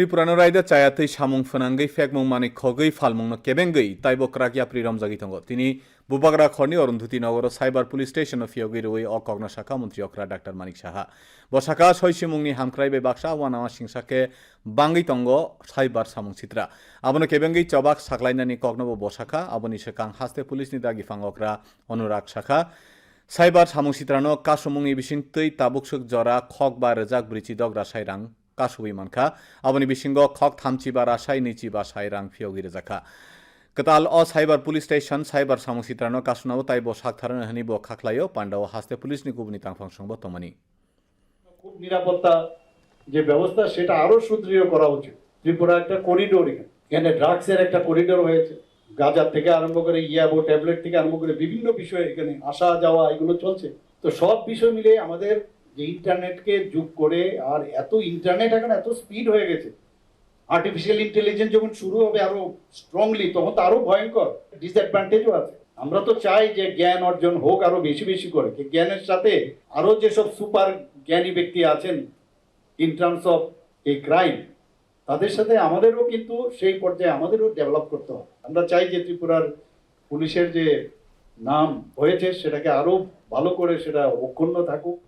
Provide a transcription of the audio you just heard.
ত্রিপুরানো রাইদা চায়াতেই সামুং ফেনাঙ্গই ফেকমুং মানে খগৈ খগই ফালমুংন কেবেঙ্গই তাই বকরাকিয়া প্রিরম জাগিতঙ্গ তিনি বুবাগরা খনি Arundhuti Nagar cyber police station of ইয়গির ওই অকগ্ন শাখা মন্ত্রী অকরা ডাক্তার মানিক সাহা বসাকা শৈশিমুংনি হামক্রাইবে বাক্সা ওয়ান আমার সিংসাকে বাঙ্গিতঙ্গ সাইবার সামুং চিত্রা আবনো কেবেঙ্গি চবাক সাকলাইনানি কগ্নব বসাখা আবনি সেকাং হাস্তে পুলিশ নিদা গিফাং অকরা অনুরাগ শাখা সাইবার সামুং চিত্রানো কাসমুং বিসিং তৈ তাবুকসুক জরা খক বা রেজাক ব্রিচি দগ্রা সাইরাং 까수비만카 아버니 비싱거 컥 탐치바 라샤이 니치바 사이랑 피오기르 자카 কতাল অ সাইবার পুলিশ স্টেশন, সাইবার সামসিত্রান, কাসুনাও, তাই বসাক থারান হানি ব খাকলাইও পান্ডাও হাসতে পুলিশ নি কুবনি তাং ফাংশন বর্তমানি খুব নিরাপত্তা যে ব্যবস্থা, সেটা আরও সুদৃঢ় করা উচিত। ত্রিপুরা একটা করিডোর এখানে। ড্রাগসের একটা করিডোর হয়েছে। গাজার থেকে আরম্ভ করে ইয়াবো ট্যাবলেট থেকে আরম্ভ করে বিভিন্ন বিষয়ে এখানে আসা যাওয়া এগুলো চলছে। তো সব বিষয় মিলে আমাদের যে ইন্টারনেটকে যুগ করে আর এত ইন্টারনেট এখন এত স্পিড হয়ে গেছে। আর্টিফিশিয়াল ইন্টেলিজেন্স যখন শুরু হবে আরও স্ট্রংলি তখন তো আরও ভয়ঙ্কর ডিসঅ্যাডভান্টেজও আছে। আমরা তো চাই যে জ্ঞান অর্জন হোক আরও বেশি বেশি করে জ্ঞানের সাথে আরও যেসব সুপার জ্ঞানী ব্যক্তি আছেন ইন টার্মস অফ এই ক্রাইম তাদের সাথে আমাদেরও কিন্তু সেই পর্যায়ে আমাদেরও ডেভেলপ করতে হবে। আমরা চাই যে ত্রিপুরার পুলিশের যে নাম হয়েছে, সেটাকে আরও ভালো করে সেটা অক্ষুণ্ণ থাকুক।